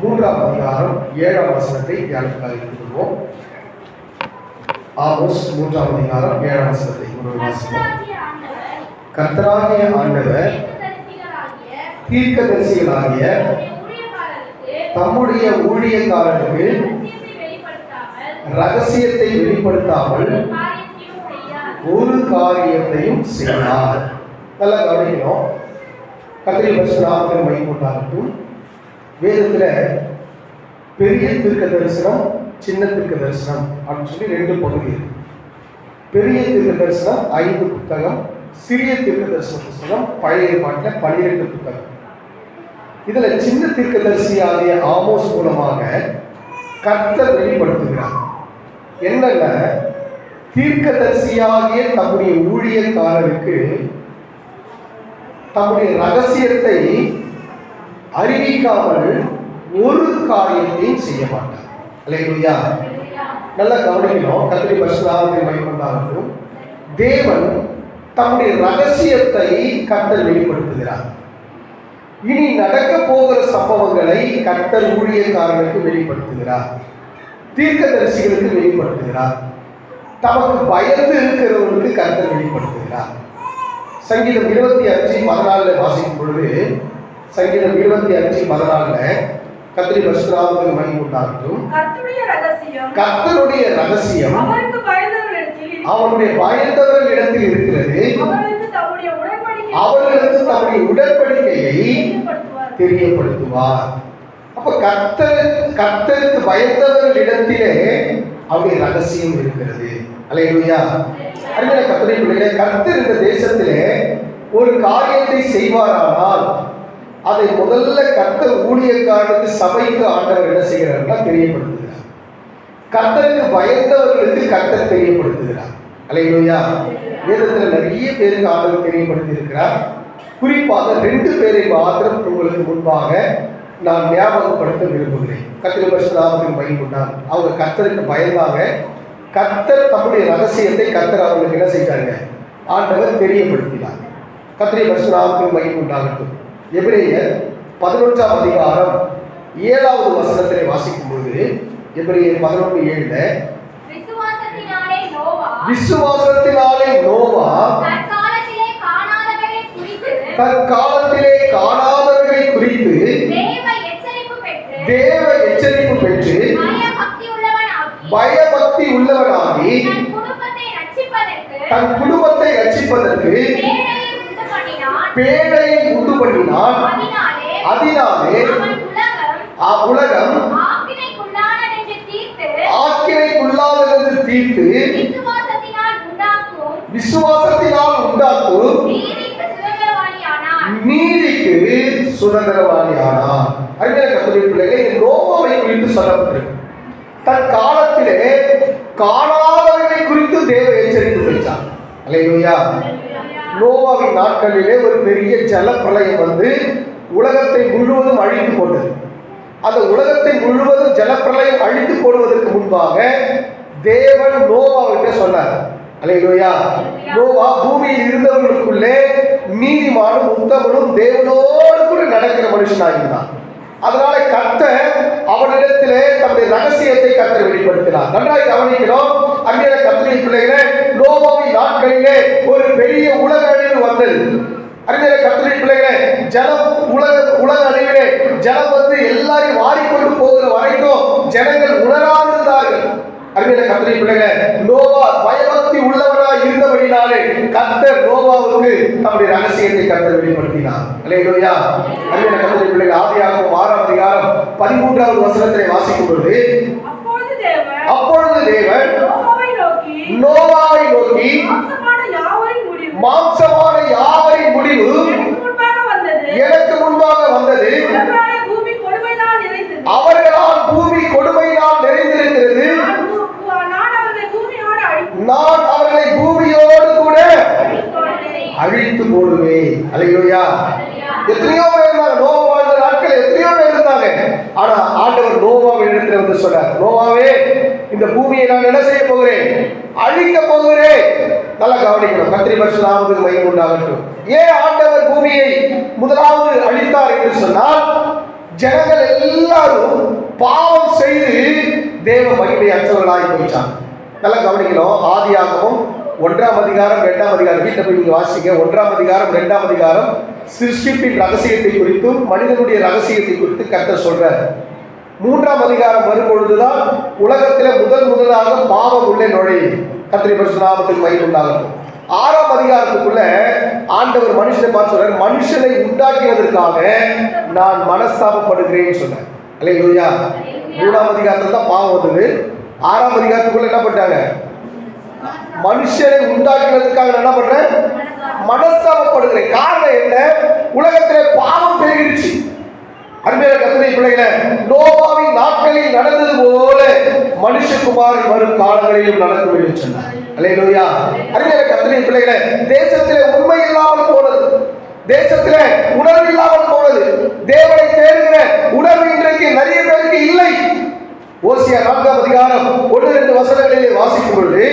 மூன்றாம் அதிகாரம் ஏழாம் வசனத்தை தியானத்துக்காக எடுத்துக்கொள்வோம். ஆமோஸ் மூன்றாம் அதிகாரம் ஏழாம் வசனத்தை வாசிப்போம். கர்த்தராகிய ஆண்டவர் தீர்க்கதரிசிகளாகிய தம்முடைய ஊழியக்காரருக்கு ரகசியத்தை வெளிப்படுத்தாமல் ஒரு காரியத்தையும் செய்தார் நல்லா கவனிக்கணும். கத்திரி பஸ் நாமத்தில் மை கொண்டாகட்டும் வேதத்தில் பெரிய திருக்க தரிசனம் சின்ன திருக்க தரிசனம் அப்படின்னு சொல்லி ரெண்டு பகுதி இருக்கு. பெரிய திருக்க தரிசனம் ஐந்து புத்தகம் சிறிய திருக்க தரிசன புத்தகம் பழைய பாட்டில் பன்னிரெண்டு புத்தகம். இதுல சின்ன தீர்க்கதரிசியாகிய ஆமோஸ் மூலமாக கர்த்தர் வெளிப்படுத்துகிறார். என்னன்னா? தீர்க்கதரிசியாகிய தம்முடைய ஊழியக்காரருக்கு தம்முடைய ரகசியத்தை அறிவிக்காமல் ஒரு காரியத்தையும் செய்ய மாட்டார். அல்லையா நல்லா கவனிக்கணும். கத்திரி பசுநாமத்தை மைக்கொண்டாகட்டும் தேவன் தம்முடைய ரகசியத்தை கத்தல் வெளிப்படுத்துகிறார். இனி நடக்க போகிற சம்பவங்களை கத்தல் ஊழியக்காரனுக்கு வெளிப்படுத்துகிறார். தீர்க்கதரிசிகளுக்கு வெளிப்படுத்துகிறார். தமக்கு பயந்து இருக்கிறவர்களுக்கு கத்தல் வெளிப்படுத்துகிறார். சங்கீதம் இருபத்தி அஞ்சு பதினாலுல வாசிக்கும் பொழுது சங்கீதம் இருபத்தி அஞ்சு பதினாலுல கத்திரி பசுராமத்துக்கு மணி உண்டாகட்டும் கர்த்தருடைய ரகசியம். அவனுடைய பயந்தவர்கள் இடத்தில் இருக்கிறது. அவர்களுக்கு தம்முடைய உடன்படிக்கையை தெரியப்படுத்துவார். அப்ப கர்த்தர் கர்த்தருக்கு பயந்தவர்கள் இடத்திலே அவருடைய ரகசியம் இருக்கிறது. அலையா அருமையான கர்த்தரை பிள்ளைகளே கர்த்தர் இந்த தேசத்திலே ஒரு காரியத்தை செய்வாரானால் அதை முதல்ல கர்த்தர் ஊழியக்காரனுக்கு சபைக்கு ஆண்டவர் என்ன செய்கிறார்னா தெரியப்படுத்துகிறார். கர்த்தருக்கு பயந்தவர்களுக்கு கர்த்தர் தெரியப்படுத்துகிறார். அலையா வேதத்தில் நிறைய பேருக்கு ஆண்டவர் தெரியப்படுத்தி இருக்கிறார் குறிப்பாக ரெண்டு பேரை மாத்திரம் உங்களுக்கு முன்பாக நான் ஞாபகப்படுத்த விரும்புகிறேன். கத்திர பரிசுநாமத்தின் பயன்பட்டான் அவங்க கத்தருக்கு பயந்தாங்க கத்தர் தம்முடைய ரகசியத்தை கத்தர் அவங்களுக்கு என்ன செய்தாங்க ஆண்டவர் தெரியப்படுத்தினார். கத்திரி பரிசுநாமத்தின் மகிம் உண்டாகட்டும் எபிரேயர் பதினொன்றாம் அதிகாரம் ஏழாவது வசனத்திலே வாசிக்கும் பொழுது எபிரேயர் பதினொன்று ஏழுல விசுவாசத்தினாலே நோவா. தற்காலத்திலே காணாதவர்களை குறித்து தேவ எச்சரிப்பு பெற்று பயபக்தி உள்ளவனாகி தன் குடும்பத்தை ரட்சிப்பதற்கு பேழையை உண்டு பண்ணினான் அதனாலே உலகம் அவ்வுலகம் ஆக்கினைக்குள்ளானதென்று தீர்த்து விசுவாசத்தினால் உண்டாக்கும் நீதிக்கு சுதந்திரவாளியானார் அறிஞர் கத்துரை பிள்ளைகளை நோவாவை குறித்து சொல்லப்பட்டிருக்கு. தன் காலத்திலே காணாதவர்களை குறித்து தேவ எச்சரித்து வைத்தார். அல்லையா நோவாவின் நாட்களிலே ஒரு பெரிய ஜலப்பிரளயம் வந்து உலகத்தை முழுவதும் அழித்து போட்டது அந்த உலகத்தை முழுவதும் ஜலப்பிரளயம் அழித்து போடுவதற்கு முன்பாக தேவன் நோவாவிட்ட சொன்னார். அல்லையா நோவா பூமியில் இருந்தவர்களுக்குள்ளே நீதிமானும் உத்தமனும் தேவனோடு கூட நடக்கிற மனுஷனாக அதனால கத்த அவனிடத்திலே தன்னுடைய ரகசியத்தை கர்த்தர் வெளிப்படுத்தினார். நன்றாய் கவனிக்கிறோம். அங்கே கத்திரை பிள்ளைகளே நோவாவின் நாட்களிலே ஒரு பெரிய உலக அழிவு வந்தது. அறிஞரை கத்திரை பிள்ளைகளே ஜலம் உலக உலக அழிவிலே ஜலம் வந்து எல்லாரையும் வாரிக்கொண்டு போகிற வரைக்கும் ஜனங்கள் உணராதிருந்தார்கள் அறிஞரை கத்திரை பிள்ளைகளே நோவா பயபக்தி உள்ளவனாய் இருந்தபடினாலே கர்த்தர் நோவாவுக்கு தம்முடைய ரகசியத்தை கர்த்தர் வெளிப்படுத்தினார். அல்லேலூயா. அறிஞரை கத்திரை பிள்ளைகள் ஆதியாகவும் ஆறாம் அதிகாரம் பதிமூன்றாவது வசனத்திலே வாசிக்கும் பொழுது அப்பொழுது தேவன் நோவாவை நோக்கி மாம்சமான யாவரின் முடிவு. எனக்கு முன்பாக வந்தது. அவர்களால் பூமி கொடுமையினால் நிறைந்திருக்கிறது. நான் அவர்களை பூமியோடு கூட. அழித்து போடுவேன் அலையோயா எத்தனையோ பேர் இருந்தாங்க நோவா வாழ்ந்த நாட்கள் எத்தனையோ பேர் இருந்தாங்க. ஆனா ஆண்டவர் நோவாவை இடத்துல வந்து சொன்னார் நோவாவே இந்த பூமியை நான் என்ன செய்ய போகிறேன்? அழிக்க போகிறேன். நல்லா கவனிக்கணும் கத்திரி பரிசுலாமத்துக்கு மையம் உண்டாகட்டும். ஏன் ஆண்டவர் பூமியை முதலாவது அழித்தார் என்று சொன்னால் ஜனங்கள் எல்லாரும் பாவம் செய்து தேவ மகிமை அச்சவர்களாகி போயிட்டாங்க. நல்லா கவனிக்கணும் ஆதியாகவும் ஒன்றாம் அதிகாரம் இரண்டாம் அதிகாரம். வீட்டில் போய் நீங்க வாசிங்க. ஒன்றாம் அதிகாரம் இரண்டாம் அதிகாரம். சிருஷ்டிப்பின் ரகசியத்தை குறித்தும் மனிதனுடைய ரகசியத்தை குறித்து கத்த சொல்றார். மூன்றாம் அதிகாரம் வரும்பொழுதுதான் உலகத்தில் முதல் முதலாக பாவம் உள்ளே நுழையுது கத்திரி பரிசுநாமத்துக்கு மயில் உண்டாகும் ஆறாம் அதிகாரத்துக்குள்ள ஆண்டவர் மனுஷனை பார்த்து சொல்றார் மனுஷனை உண்டாக்கினதற்காக நான் மனஸ்தாபப்படுகிறேன்னு சொன்னேன் அல்லையா மூணாம் அதிகாரத்துல தான் பாவம் வந்தது. ஆறாம் அதிகாரத்துக்குள்ள என்ன பண்ணிட்டாங்க? மனுஷனை உண்டாக்கினதுக்காக நான் என்ன பண்றேன்? மனஸ்தாபப்படுகிறேன். காரணம் என்ன? உலகத்திலே பாவம் பெருகிடுச்சு. அருமையான கத்தனை பிள்ளைகளை நோவாவின் நாட்களில் நடந்தது போல மனுஷகுமார் வரும் காலங்களிலும் நடக்கும் என்று சொன்னார். அல்லேலூயா அருமையான கத்தனை பிள்ளைகளை தேசத்திலே உண்மை இல்லாமல் போனது. தேசத்திலே உணர்வு இல்லாமல் போனது. தேவனை தேடுகிற உணர்வு இன்றைக்கு நிறைய பேருக்கு இல்லை. ஓசியா நான்காம் அதிகாரம் ஒன்று ரெண்டு வசனங்களிலே வாசிக்கும் பொழுது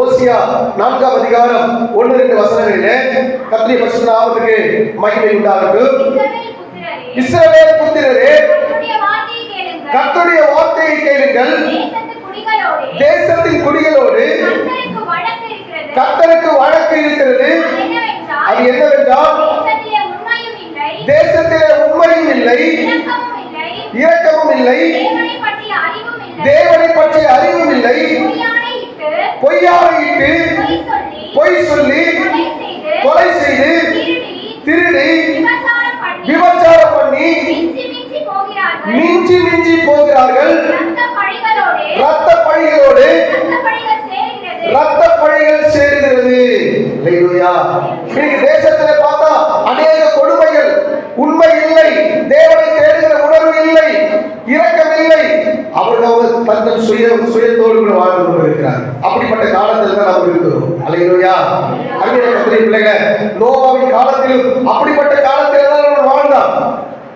ஓசியா நான்காம் அதிகாரம் ஒன்று ரெண்டு வசனங்களிலே கத்திரி பரிசுத்த நாமத்துக்கு மகிமை உண்டாகட்டும் இஸ்ரவேல் புத்திரரே, கர்த்தருடைய வார்த்தையை கேளுங்கள். தேசத்தின் குடிகளோடு கர்த்தருக்கு வழக்கு இருக்கிறது. அது என்னவென்றால், தேசத்திலே உண்மையும் இல்லை இரக்கமும் இல்லை. தேவனை பற்றிய அறிவும் இல்லை பொய்யாரையிட்டு பொய் சொல்லி, கொலை செய்து, திருடி, விபச்சாரம் பண்ணி, மிஞ்சி மிஞ்சி போகிறார்கள். ரத்த பழிகளோடு. ரத்த பழிகள் சேருகிறது தேசத்துல பார்த்தா அநேக கொடுமைகள் உண்மை இல்லை தேவனை தேடுகிற உணர்வு இல்லை இரக்கம் இல்லை அவர்கள் சுய சுயத்தோடு கூட வாழ்ந்து கொண்டிருக்கிறார். அப்படிப்பட்ட காலத்தில் தான் நாம் இருக்கிறோம். அலையிலோயா அருமையான கத்திரை பிள்ளைகள் நோவாவின் காலத்திலும் அப்படிப்பட்ட காலத்தில் தான் அவன் வாழ்ந்தான்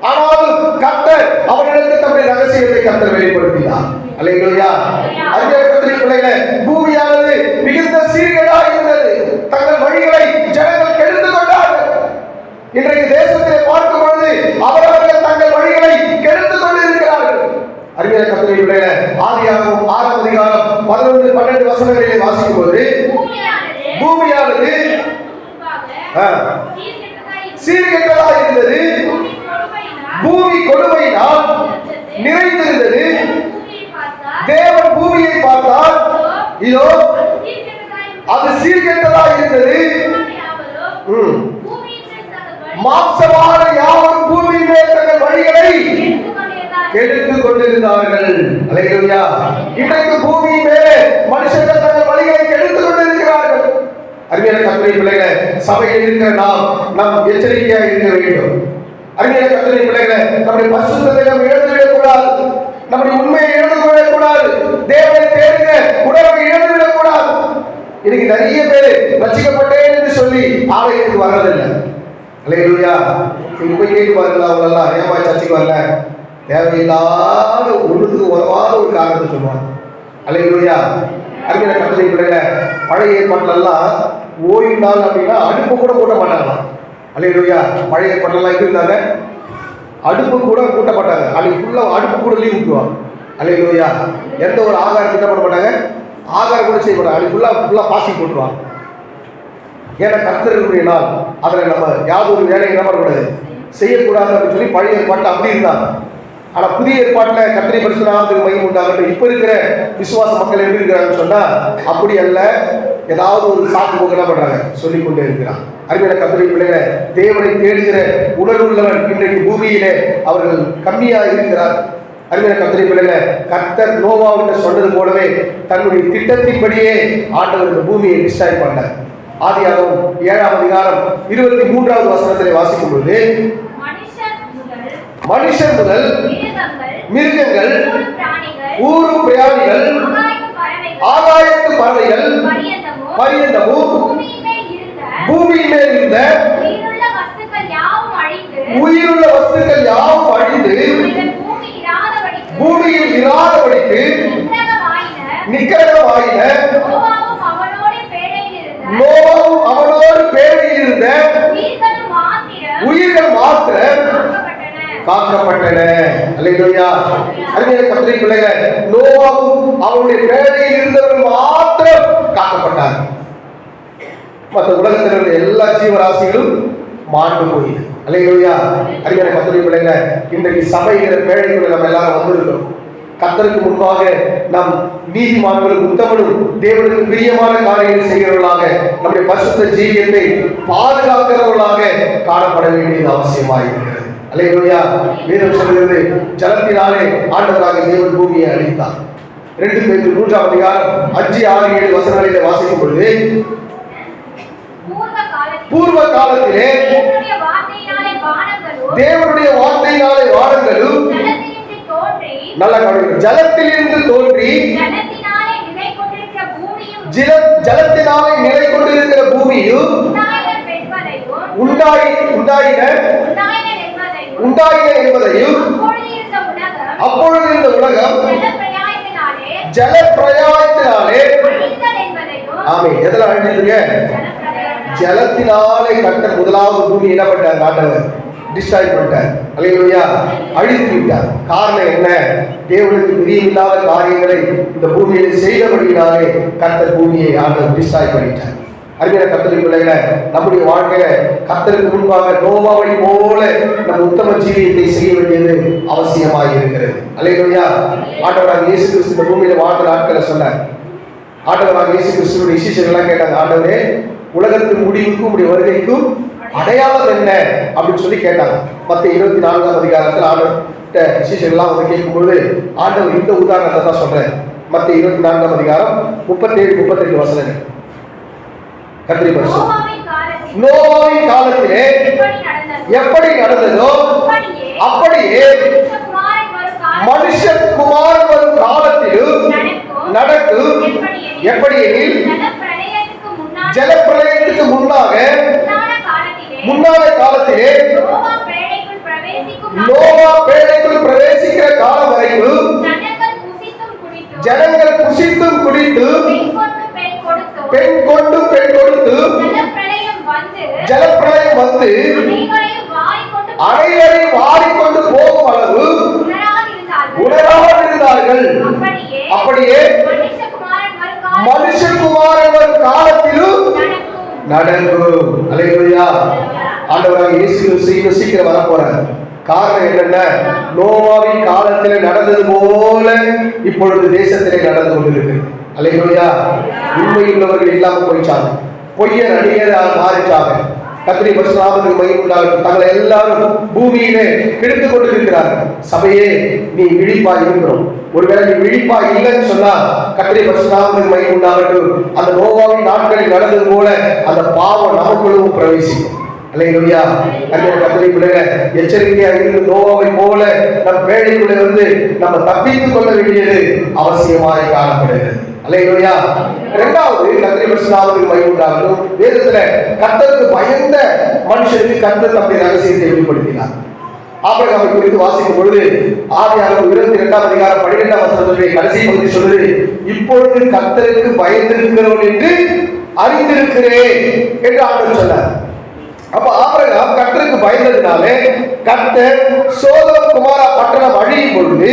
ஆனால் கத்தர் அவனிடத்தில் தம்முடைய ரகசியத்தை கத்தர் வெளிப்படுத்தினார். அலையிலோயா அருமையான கத்திரை பிள்ளைகளே பூமியானது மிகுந்த சீர்கேடாக இருந்தது. தங்கள் வழிகளை ஜனங்கள் கெடுத்து கொண்டார்கள். இன்றைக்கு தேசத்திலே பார்க்கும் பொழுது அவரவர்கள் தங்கள் வழிகளை கெடுத்து கொண்டிருக்கிறார்கள் அறிவியல் கத்திரையுடைய ஆதியாகவும் ஆறாம் அதிகாரம் பதினொன்று பன்னெண்டு வசனங்களிலே வாசிக்கும் போது பூமியானது பூமியானது சீர்கெட்டதா இருந்தது பூமி கொடுமையினால் நிறைந்திருந்தது. தேவன் பூமியை பார்த்தால் இதோ அது சீர்கெட்டதா இருந்தது மாம்சமான யாவரும் பூமியின் மேல் தங்கள் வழிகளை எடுத்துக் கொண்டிருந்தார்கள். கெடுத்து இன்றைக்கு பூமியிலே மனுஷர்கள் தங்கள் வழியை எடுத்துக் கொண்டிருக்கிறார்கள் அருமையான கத்திரை பிள்ளைகளை சபையில் இருக்கிற நாம் நாம் எச்சரிக்கையாக இருக்க வேண்டும். அருமையான கத்திரை பிள்ளைகளை நம்முடைய பரிசுத்தத்தை நாம் இழந்துவிடக் நம்முடைய உண்மையை இழந்து தேவனை தேடுகிற உணர்வை இழந்து இன்னைக்கு நிறைய பேர் ரசிக்கப்பட்டேன் என்று சொல்லி ஆலயத்துக்கு வர்றதில்லை. அலையா நீங்க போய் கேட்டு பாருங்களா அவங்களெல்லாம் ஏமா சர்ச்சைக்கு வரல? தேவையில்லாத ஒன்றுக்கு உதவாத ஒரு காரணத்தை சொல்லுவாங்க அல்லேலூயா. அறிஞர் கட்டளை பிள்ளைங்க பழைய ஏற்பாட்டிலெல்லாம் ஓய்வு நாள் அப்படின்னா அடுப்பு கூட கூட்ட மாட்டாங்களாம். அல்லேலூயா. பழைய ஏற்பாட்டிலெல்லாம் எப்படி இருந்தாங்க? அடுப்பு கூட கூட்ட மாட்டாங்க. அன்னைக்கு ஃபுல்லாக அடுப்பு கூட லீவ் விட்டுருவாங்க. அல்லேலூயா. எந்த ஒரு ஆகாரம் என்ன பண்ண மாட்டாங்க? ஆகாரம் கூட செய்ய மாட்டாங்க. அன்னைக்கு ஃபுல்லாக ஃபுல்லாக பாசி போட்டுருவாங்க. ஏன்னா கர்த்தருடைய நாள். அதில் நம்ம யாதொரு வேலையை என்ன பண்ணக்கூடாது? செய்யக்கூடாது அப்படின்னு சொல்லி பழைய பாட்டு அப்படி இருந்தாங்க. ஆனால் புதிய ஏற்பாட்டில் கத்திரி பரிசுநாமத்துக்கு மையம் உண்டாகட்டும். இப்போ இருக்கிற விசுவாச மக்கள் எப்படி இருக்கிறாங்கன்னு சொன்னால் அப்படி அல்ல ஏதாவது ஒரு சாக்கு போக்கு என்ன பண்ணுறாங்க சொல்லிக்கொண்டே கொண்டே இருக்கிறாங்க அறிவியல கத்திரி பிள்ளைகளை தேவனை தேடுகிற உணர்வுள்ளவர் இன்றைக்கு பூமியிலே அவர்கள் கம்மியாக இருக்கிறார். அறிவியல கத்திரி பிள்ளைகளை கர்த்தர் நோவாவிட்ட சொன்னது போலவே தன்னுடைய திட்டத்தின்படியே ஆண்டவர் இந்த பூமியை டிஸ்டாய் பண்ணார். ஆதியாகவும் ஏழாம் அதிகாரம் இருபத்தி மூன்றாவது வசனத்திலே வாசிக்கும் பொழுது மனுஷன் முதல் மிருகங்கள் ஊர் பிராணிகள் ஆகாயத்து பறவைகள் பரியந்தமும் பூமியின் மேல் இருந்த உயிருள்ள வஸ்துக்கள் யாவும் அழிந்து உயிருள்ள வஸ்துக்கள் யாவும் அழிந்து அவைகள் பூமி இராதபடிக்கு பூமியில் இராதபடிக்கு நிக்கிரகமாயின. நிக்கரகமாயின நோவாவும் அவனோடே பேழையில் இருந்த நோவாவும் அவனோடு பேரையில் இருந்த உயிர்களும் மாத்திரம் உயிர்கள் மாத்திரம் காக்கப்பட்டன. காக்கப்பட்டன அல்லேலூயா அறிஞர் கத்திரை பிள்ளைகள் நோவாவும் அவருடைய வேலையில் இருந்தவர்கள் மாத்திரம் காக்கப்பட்டார் மற்ற உலகத்தில் இருந்த எல்லா ஜீவராசிகளும் மாண்டு போயிது அல்லேலூயா அறிஞர் கத்திரை பிள்ளைகளை இன்றைக்கு சபைங்கிற பேழைக்குள்ள நம்ம எல்லாரும் வந்திருக்கிறோம். கத்தருக்கு முன்பாக நாம் நீதிமான்களும் உத்தமனும் தேவனுக்கு பிரியமான காரியங்களை செய்கிறவர்களாக நம்முடைய பரிசுத்த ஜீவியத்தை பாதுகாக்கிறவர்களாக காணப்பட வேண்டியது அவசியமாக இருக்கிறது. அல்லேலூயா. வேதம் சொல்கிறது ஜலத்தினாலே ஆண்டவராக தேவன் பூமியை அளித்தார் ரெண்டு பேருக்கு மூன்றாம் அதிகாரம் அஞ்சு ஆறு ஏழு வசனங்களிலே வாசிக்கும் பொழுது பூர்வ காலத்தில் பூர்வ காலத்திலே தேவனுடைய வார்த்தையினாலே வானங்களும் தேவனுடைய வார்த்தையினாலே வானங்களும் ஜலத்தினின்று தோன்றி நல்ல கவனிக்கணும் ஜலத்திலிருந்து தோன்றி ஜலத்தினாலே நிலை கொண்டிருக்கிற பூமியும் ஜல ஜலத்தினாலே நிலை கொண்டிருக்கிற பூமியும் உண்டாய் உண்டாயின உண்டாயின என்பதையும் அப்பொழுது இருந்த உலகம் அப்பொழுது இந்த உலகம் ஜல என்பதையும் ஆமே எதுல ஜலப்பிரயாயத்தினாலே ஜலத்தினாலே கட்ட முதலாவது பூமி என்ன பண்ணார் ஆண்டவர். டிஸ்ட்ராய் பண்ணிட்டார். அல்லையா அழித்து விட்டார். காரணம் என்ன? தேவனுக்கு பிரியமில்லாத காரியங்களை இந்த பூமியில் செய்தபடியினாலே கத்த பூமியை ஆண்டவர் டிஸ்ட்ராய் பண்ணிட்டார். அறிஞர் கத்தரின் பிள்ளைகளை நம்முடைய வாழ்க்கையில கத்தருக்கு முன்பாக நோவாவை போல நம் உத்தம ஜீவியத்தை செய்ய வேண்டியது அவசியமாக இருக்கிறது. அல்லையா ஆண்டவராக இயேசு கிறிஸ்து இந்த பூமியில வாழ்ந்த நாட்களை சொன்னார். ஆண்டவராக இயேசு கிறிஸ்துவோட விசேஷங்கள்லாம் கேட்டாங்க. ஆண்டவரே உலகத்தின் முடிவுக்கும் உடைய வருகைக்கும் அடையாளம் என்ன அப்படின்னு சொல்லி கேட்டாங்க. மத்த இருபத்தி நான்காம் அதிகாரத்தில் ஆண்டவர்கிட்ட சிஷியர்கள்லாம் வந்து கேட்கும்பொழுது ஆண்டவர் இந்த உதாரணத்தை தான் சொல்றேன் மத்த இருபத்தி நான்காம் அதிகாரம் முப்பத்தேழு முப்பத்தெட்டு வசனங்கள். கத்திரி பரிசு. நோவாவின் காலத்தில் எப்படி நடந்ததோ அப்படியே அப்படியே மனுஷகுமாரன் வரும் காலத்திலும் நடக்கும். எப்படி எனில்? ஜலப்பிரளயத்துக்கு முன்னாக முன்னால காலத்திலே நோவா பேழைக்குள் பிரவேசிக்கிற காலம் வரைக்கும் ஜனங்கள் புசித்தும் குடித்து பெண் கொண்டு பெண் கொடுத்து ஜலப்பிரளயம் வந்து அனைவரையும் வாரிக்கொண்டு போகும் அளவு. உணராமல் இருந்தார்கள் அப்படியே மனுஷகுமாரன் காலத்திலும். நடக்கும். அலையா ஆண்டவராக இயேசு கிறிஸ்து சீக்கிரம் வர போறார். காரணம் என்னென்ன? நோவாவின் காலத்தில் நடந்தது போல இப்பொழுது தேசத்திலே நடந்து கொண்டிருக்கு. அலையா உண்மையுள்ளவர்கள் இல்லாம போயிச்சாங்க பொய்ய அடியராக மாறிச்சாங்க கத்திரி பசுநாமத்துக்கு மகிழ்ந்தார்கள் தங்களை எல்லாரும் பூமியிலே கெடுத்து கொண்டிருக்கிறார்கள். சபையே நீ விழிப்பா இருக்கிறோம். ஒருவேளை நீ விழிப்பா இல்லைன்னு சொன்னா கத்திரி பசுராமத்துக்கு மையம் உண்டாகட்டும் அந்த நோவாவின் நாட்களில் நடந்தது போல அந்த பாவம் நமக்குள்ளவும் பிரவேசிக்கும். அல்லையா அங்கே கத்திரி பிள்ளைங்க எச்சரிக்கையா இருந்து நோவாவை போல நம் வேலைக்குள்ளே வந்து நம்ம தப்பித்துக் கொள்ள வேண்டியது அவசியமாக காணப்படுகிறது. அல்லையா இரண்டாவது கத்திரி பசுநாமத்துக்கு மகிழ்ந்தாகட்டும் வேதத்துல கத்தருக்கு பயந்த மனுஷனுக்கு கர்த்தர் தம்முடைய ரகசியத்தை வெளிப்படுத்தினார். ஆபிரகாமை குறித்து வாசிக்கும் பொழுது ஆதியாகமம் இருபத்தி இரண்டாம் அதிகாரம் பன்னிரெண்டாம் வசனத்துடைய கடைசி பகுதி சொல்லுது இப்பொழுது கத்தருக்கு பயந்திருக்கிறவன் என்று அறிந்திருக்கிறேன் என்று ஆண்டவர் சொன்னார். அப்ப ஆபிரகாம் கர்த்தருக்கு பயந்ததினாலே கர்த்தர் சோதம் குமாரா பட்டணம் அழியும் பொழுது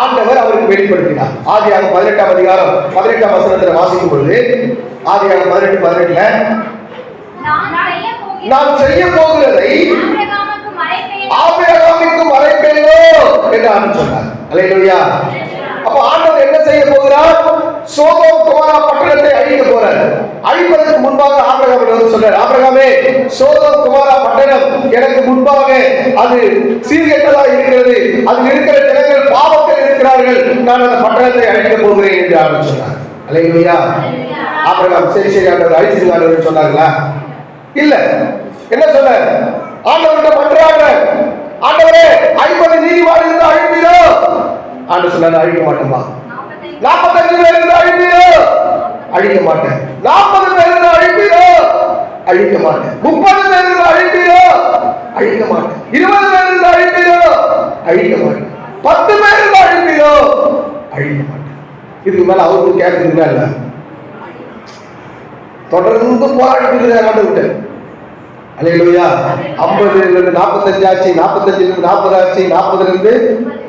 ஆண்டவர் அவருக்கு வெளிப்படுத்தினார். ஆதியாகமம் பதினெட்டாம் அதிகாரம் பதினெட்டாம் வசனத்துல வாசிக்கும் பொழுது ஆதியாகமம் பதினெட்டு பதினெட்டுல நான் செய்ய போகிறதை ஆபிரகாமுக்கு மறைப்பேன். என்று ஆண்டவர் சொன்னார். அல்லேலூயா அப்ப ஆண்டவர் என்ன செய்ய போகிறார்? சோதோ குமாரா பட்டணத்தை அழிக்க போறார். அழிப்பதற்கு முன்பாக ஆபிரகாம் வந்து சொல்றார். ஆபிரகாமே சோதோ குமாரா பட்டணம் எனக்கு முன்பாக அது சீர்கெட்டதா இருக்கிறது. அதில் இருக்கிற ஜனங்கள் பாவத்தில் இருக்கிறார்கள். நான் அந்த பட்டணத்தை அழிக்க போகிறேன் என்று ஆண்டவர் சொன்னார். அல்லேலூயா. ஆபிரகாம் சரி சரி ஆண்டவர் அழிச்சு ஆண்டவர் சொன்னார்களா? இல்ல. என்ன சொன்னார்? ஆண்டவர்கிட்ட பண்றாங்க ஆண்டவரே. ஐம்பது நீதிமான் இருந்து அழிப்பீரோ? ஆண்டு சொன்னார் அழிக்க மாட்டோமா? நாற்பத்தஞ்சு பேர் இருந்து அழிப்பீரோ? அழிக்க மாட்டேன். நாற்பது பேர் இருந்து அழிப்பீரோ? அழிக்க மாட்டேன். முப்பது பேர் இருந்து அழிப்பீரோ? அழிக்க மாட்டேன். இருபது பேர் இருந்து அழிப்பீரோ? அழிக்க மாட்டேன். பத்து பேர் இருந்து அழிப்பீரோ? அழிக்க மாட்டேன். இதுக்கு மேல அவருக்கு கேட்கறதுமே இல்ல. தொடர்ந்து போராடிட்டு இருக்கிறார் விட்டேன் அல்லேலூயா. ஐம்பதுல இருந்து நாற்பத்தஞ்சு ஆச்சு நாற்பத்தஞ்சுல இருந்து நாற்பது ஆச்சு நாற்பதுல இருந்து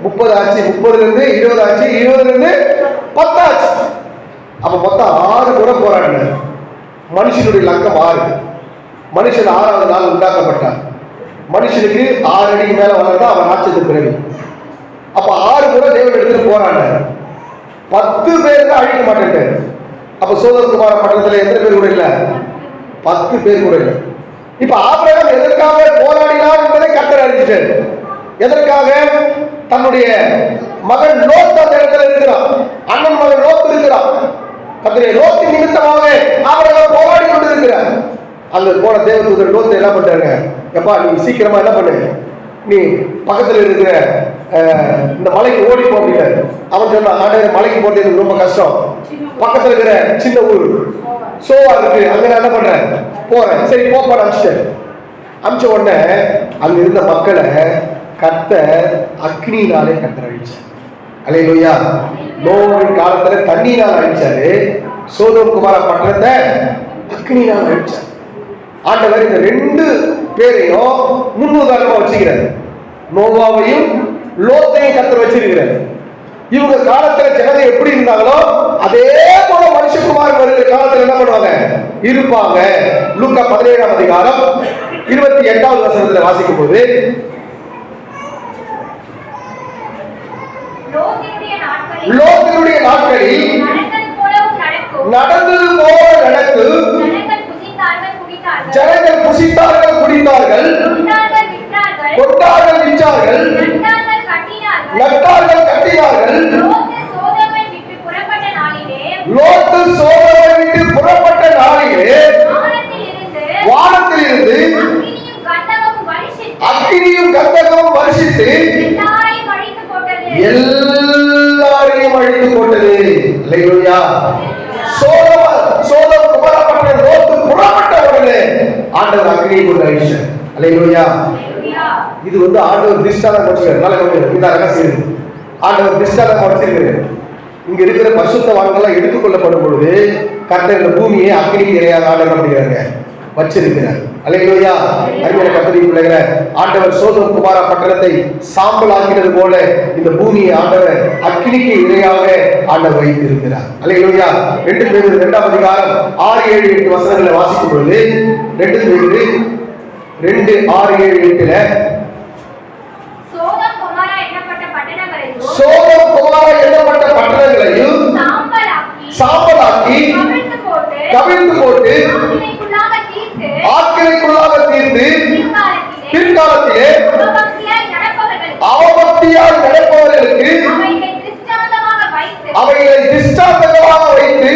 முப்பது ஆச்சு முப்பதுல இருந்து இருபது ஆச்சு இருபதுல பத்தாச்சு. அப்ப மொத்தம் ஆறு முறை போராடினார் மனுஷனுடைய லக்கம் ஆறு. மனுஷன் ஆறாவது நாள் உண்டாக்கப்பட்டார் மனுஷனுக்கு ஆறு அடிக்கு மேல வளர்ந்தா அவன் ஆட்சியது பிறகு. அப்ப ஆறு முறை தேவன் எடுத்துட்டு போராடினார் பத்து பேர் தான் அழிக்க மாட்டேன் அப்ப சோதரகுமார பட்டணத்துல எத்தனை பேர் கூட இல்ல? பத்து பேர் கூட இல்ல. இப்ப ஆபிரகம் எதற்காக போராடினார் என்பதை கத்தர் அறிஞ்சிட்டார். எதற்காக? தன்னுடைய மகன் லோத் அந்த இடத்துல இருக்கிறான். அண்ணன் மகன் லோத் இருக்கிறான். கத்தருடைய லோத்து நிமித்தமாக அவர்கள் போராடி கொண்டிருக்கிறார். அந்த போன தேவதூதர் லோத்து என்ன பண்றாங்க எப்பா நீ சீக்கிரமா என்ன பண்ணு? நீ பக்கத்தில் இருக்கிற இந்த மலைக்கு ஓடி போட்டீங்க அவன் சொன்னான் ஆண்டவரே மலைக்கு போறது எனக்கு ரொம்ப கஷ்டம். பக்கத்தில் இருக்கிற சின்ன ஊர் சோவா இருக்கு. அங்க நான் என்ன பண்றேன்? போறேன். சரி போப்பா அனுப்பிச்சேன் அமிச்ச உடனே அங்க இருந்த மக்களை கத்த அக்னினாலே கத்தர் அலை லோய்யா நோவின் காலத்துல தண்ணினால் அழிச்சாரு சோதம் குமார பட்டணத்தை அக்னினால் அழிச்சார் ஆண்டவர் இந்த ரெண்டு பேரையும் முன்னுதாரணமா வச்சுக்கிறார். நோவாவையும் லோத்தையும் கத்தர் வச்சிருக்கிறார். இவங்க காலத்துல ஜனதை எப்படி இருந்தாங்களோ அதே போல மனுஷகுமார் வருகிற காலத்துல என்ன பண்ணுவாங்க? இருப்பாங்க. லுக்கா பதினேழாம் அதிகாரம் இருபத்தி எட்டாவது வசனத்துல வாசிக்கும் போது லோத்தினுடைய நாட்களில் நடந்தது போல நடக்கு ஜனங்கள் புசித்தார்கள் குடித்தார்கள். கொண்டார்கள் விற்றார்கள். நட்டார்கள் ஆண்டவர் அக்னியை கொண்டு அல்லேலூயா. ஹalleluya. இது வந்து ஆண்டவர் திஷ்டாலம் வச்சிருக்காரு நல்ல கவனிங்க இந்த ரகசியம். ஆண்டவர் திஷ்டாலம் வச்சிருக்காரு இங்க இருக்கிற பரிசுத்தவான்கள்லாம் எடுத்துக்கொள்ளப்படும் பொழுது கர்த்தர் இந்த பூமியை அக்னிக்கு இரையாக ஆண்டவர் அப்படிங்கிறாங்க வச்சிருக்கிறார். அல்லேலூயா. அருமையான கத்தரி பிள்ளைகிற ஆண்டவர் சோதம் குமார பட்டணத்தை சாம்பல் ஆக்கினது போல இந்த பூமியை ஆண்டவர் அக்னிக்கு இரையாக ஆண்டவர் வைத்திருக்கிறார். அல்லேலூயா. ரெண்டு பேர் இரண்டாம் அதிகாரம் ஆறு ஏழு எட்டு வசனங்களை வாசிக்கும் பொழுது ரெண்டு பேர் ரெண்டு ஆறு ஏழு எட்டுல சோதம் கொமாரா எண்ணப்பட்ட பட்டணங்களையும் சாம்பலாக்கி கவிழ்த்து போட்டு ஆக்கிரைக்குள்ளாக தீர்த்து பிற்காலத்திலே அவபக்தியால் நடப்பவர்களுக்கு அவைகளை திருஷ்டாந்தமாக வைத்து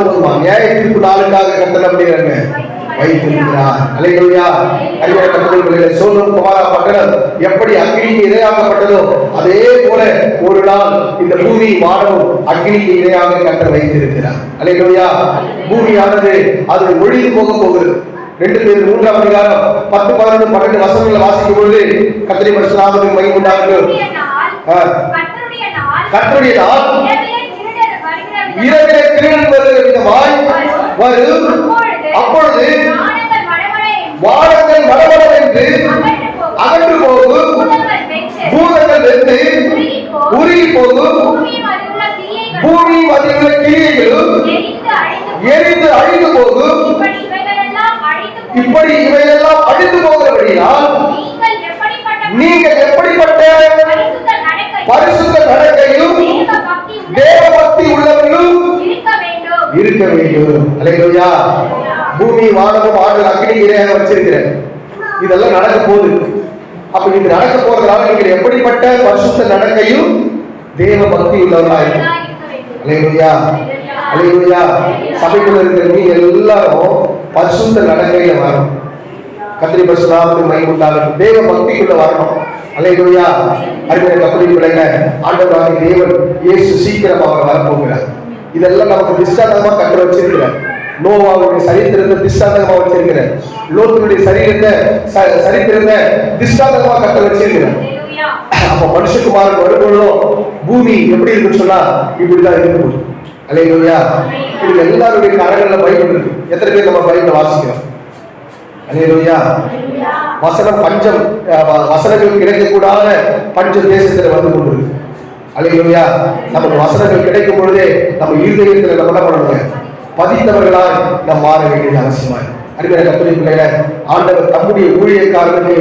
வருமா நியாயத்திற்கு நாளுக்காக கர்த்தர் அப்படிங்கிறாங்க வைத்திருக்கிறார். அறிவுரை கட்டுரைகளிலே எப்படி அக்னிக்கு இரையாக்கப்பட்டதோ அதே போல ஒரு நாள் இந்த பூமி வானமும் அக்னிக்கு இரையாக கட்ட வைத்திருக்கிறார். அலையா பூமியானது அது ஒழிந்து போக போகிறது. ரெண்டு பேர் மூன்றாம் அதிகாரம் பத்து பதினொன்று பன்னெண்டு வசனங்களை வாசிக்கும் பொழுது கத்திரி மனுஷனாவது மை உண்டாகும் கர்த்தருடைய நாள் ஆ. கர்த்தருடைய நாள் கர்த்தருடைய நாள் இரவிலே திருடர் வருகிற விதம் இரவிலே திருடன் வருகிற விதமாய் வரும் அப்பொழுது வானங்கள் மடமடவென்று அகன்று போகும். பூதங்கள் வெந்து உருகி போகும். பூமி அதிலுள்ள கிரியைகளும் எரிந்து அழிந்து போகும். இப்படி இவையெல்லாம் அழிந்து போகிறபடியால் நீங்கள் எப்படிப்பட்ட நீங்கள் எப்படிப்பட்ட பரிசுத்த நடக்கையும் பரிசுத்த நடக்கையும் தேவ பக்தி உள்ள தேவ பக்தி உள்ளவர்களும் இருக்க வேண்டும் இருக்க வேண்டும் அலையா பூமி வானமும் ஆடல் அக்னி இரையாக வச்சிருக்கிறேன். இதெல்லாம் நடக்க போகுது. அப்ப நீங்க நடக்க போறதுனால நீங்கள் எப்படிப்பட்ட பரிசுத்த நடக்கையும் தேவ பக்தி உள்ளவர்களா இருக்கும் அலையா சபைக்குள்ள இருக்கிற நீ எல்லாரும் பரிசுத்த நடக்கையில வரணும். கத்திரி பரிசுநாமத்துக்கு மகிமுண்டாகட்டும் தேவ பக்திக்குள்ள வரணும். அலையா அருமையான கத்திரி பிள்ளைங்க ஆண்டவராக தேவன் இயேசு சீக்கிரமாக வரப்போகிறார். இதெல்லாம் நமக்கு திஷ்டாந்தமா கற்று வச்சிருக்கிறார் நோவாவுடைய சரித்திரத்தை திஷ்டாந்தகமா வச்சிருக்கிறார் லோத்துடைய சரீரத்தை சரித்திரத்தை திஷ்டாந்தகமா கற்று வச்சிருக்கிறார் அப்ப மனுஷகுமாரன் வரும்பொழுதும் பூமி எப்படி இருக்குன்னு சொன்னா இப்படிதான் இருக்கும் அலையா இது எல்லாருடைய கரங்கள்ல பைபிள் இருக்கு. எத்தனை பேர் நம்ம பைபிள் வாசிக்கிறோம்? அலையா வசனம் பஞ்சம் வசனங்கள் கிடைக்கக்கூடாத பஞ்ச தேசத்துல வந்து கொண்டிருக்கு. அலையா நமக்கு வசனங்கள் கிடைக்கும் பொழுதே நம்ம இருதயத்தில் நம்ம என்ன பண்ணணுங்க? பதித்தவர்களாய் நாம் மாற வேண்டியது அவசியமாய். அருமையான கத்துரை பிள்ளைகளை ஆண்டவர் தம்முடைய ஊழியக்காரர்களுக்கு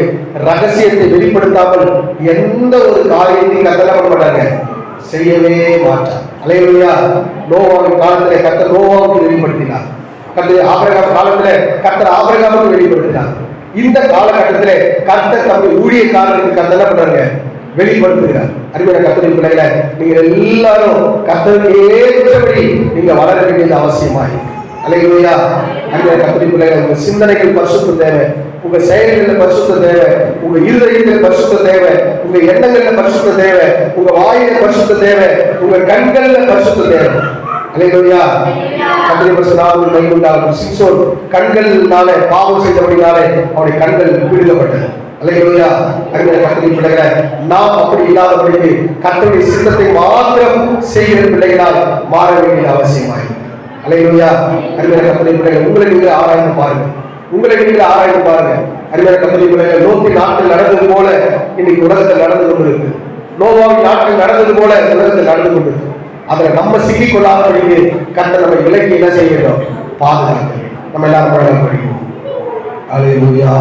ரகசியத்தை வெளிப்படுத்தாமல் எந்த ஒரு காரியத்தையும் கத்தல பண்ண மாட்டாங்க செய்யவே மாட்டார். அலையா நோவாவின் காலத்துல கத்த நோவாவுக்கு வெளிப்படுத்தினார். கர்த்தர் ஆபிரகாம் காலத்துல கர்த்தர் ஆபிரகாமுக்கு வெளிப்படுத்தினார். இந்த காலகட்டத்துல கத்த தம்முடைய ஊழியக்காரர்களுக்கு கத்தல என்ன பண்றாங்க வெளிப்படுத்துகிறார். அருமையான கத்தரின் பிள்ளைகளை நீங்கள் எல்லாரும் கத்தருக்கு ஏற்றபடி நீங்க வளர வேண்டியது அவசியமாய். அலையா அருமையான கத்தரின் பிள்ளைகளை உங்க சிந்தனைகள் பரிசுத்தம் தேவை உங்க செயல்களில் பரிசுத்தம் தேவை உங்க இருதயத்தில் பரிசுத்தம் தேவை உங்க எண்ணங்களில் பரிசுத்தம் தேவை உங்க வாயில பரிசுத்தம் தேவை உங்க கண்களில் பரிசுத்தம் தேவை. அலையா கத்திரி பரிசுநாமம் கைகொண்டாலும் சிம்சோன் கண்கள்னால பாவம் செய்தபடினாலே அவருடைய கண்கள் பிடிக்கப்பட்டது அலையா அருமையான கத்திரி பிள்ளைகளை நாம் அப்படி இல்லாதபடிக்கு கத்தருடைய சித்தத்தை மாத்திரம் செய்கிற பிள்ளைகளால் மாற வேண்டியது அவசியமாய் அலையா அருமையான கத்திரி பிள்ளைகள் உங்களை நீங்களே ஆராய்ந்து பாருங்க உங்களை நீங்களே ஆராய்ந்து பாருங்க அருமையான கத்திரி பிள்ளைகள் நோக்கி நாட்கள் நடந்தது போல இன்னைக்கு உலகத்தில் நடந்து கொண்டிருக்கு. நோவாவின் நாட்டில் நடந்தது போல உலகத்தில் நடந்து கொண்டிருக்கு. அதுல நம்ம சிக்கிக் கொள்ளாதபடிக்கு கத்த நம்ம விலக்கி என்ன செய்ய வேண்டும். பாதுகாக்க நம்ம எல்லாரும் படிக்கணும் அலையா